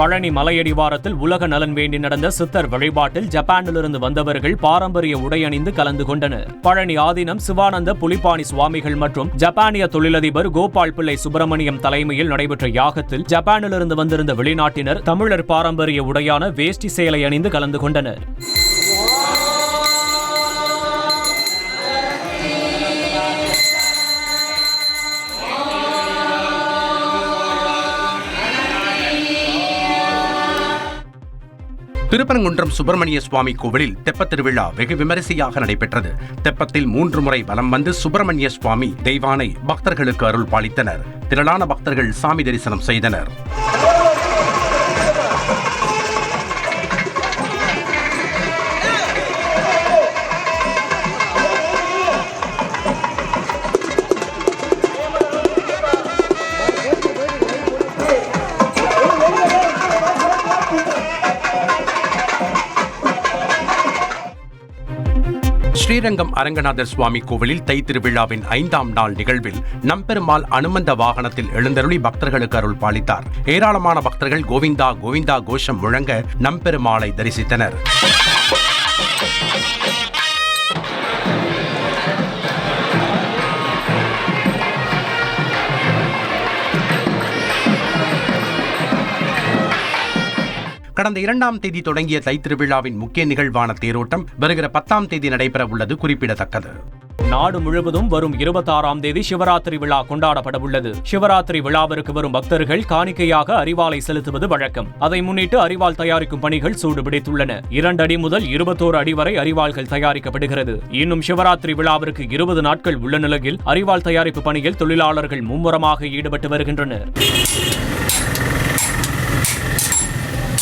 பழனி மலையடிவாரத்தில் உலக நலன் வேண்டி நடந்த சித்தர் வழிபாட்டில் ஜப்பானிலிருந்து வந்தவர்கள் பாரம்பரிய உடை அணிந்து கலந்து கொண்டனர். பழனி ஆதீனம் சிவானந்த புலிப்பாணி சுவாமிகள் மற்றும் ஜப்பானிய தொழிலதிபர் கோபால் பிள்ளை சுப்பிரமணியம் தலைமையில் நடைபெற்ற யாகத்தில் ஜப்பானிலிருந்து வந்திருந்த வெளிநாட்டினர் தமிழர் பாரம்பரிய உடையான வேஷ்டி சேலை அணிந்து கலந்து கொண்டனர். திருப்பரங்குன்றம் சுப்பிரமணிய சுவாமி கோவிலில் தெப்பத்திருவிழா வெகு விமரிசையாக நடைபெற்றது. தெப்பத்தில் மூன்று முறை வலம் வந்து சுப்பிரமணிய சுவாமி தெய்வானை பக்தர்களுக்கு அருள் பாலித்தனர். திரளான பக்தர்கள் சாமி தரிசனம் செய்தனர். ஸ்ரீரங்கம் அரங்கநாதர் சுவாமி கோவிலில் தை திருவிழாவின் ஐந்தாம் நாள் நிகழ்வில் நம்பெருமாள் அனுமந்த வாகனத்தில் எழுந்தருளி பக்தர்களுக்கு அருள் பாலித்தார். ஏராளமான பக்தர்கள் கோவிந்தா கோவிந்தா கோஷம் முழங்க நம்பெருமாளை தரிசித்தனர். கடந்த இரண்டாம் தேதி தொடங்கிய தைத்திருவிழாவின் முக்கிய நிகழ்வான தேரோட்டம் வருகிற பத்தாம் தேதி நடைபெற உள்ளது குறிப்பிடத்தக்கது. நாடு முழுவதும் வரும் இருபத்தாறாம் தேதி சிவராத்திரி விழா கொண்டாடப்பட உள்ளது. சிவராத்திரி விழாவிற்கு வரும் பக்தர்கள் காணிக்கையாக அறிவாலை செலுத்துவது வழக்கம். அதை முன்னிட்டு அறிவால் தயாரிக்கும் பணிகள் சூடுபிடித்துள்ளன. இரண்டு அடி முதல் இருபத்தோரு அடி வரை அறிவாள்கள் தயாரிக்கப்படுகிறது. இன்னும் சிவராத்திரி விழாவிற்கு இருபது நாட்கள் உள்ள நிலையில் அறிவால் தயாரிப்பு பணியில் தொழிலாளர்கள் மும்முரமாக ஈடுபட்டு வருகின்றனர்.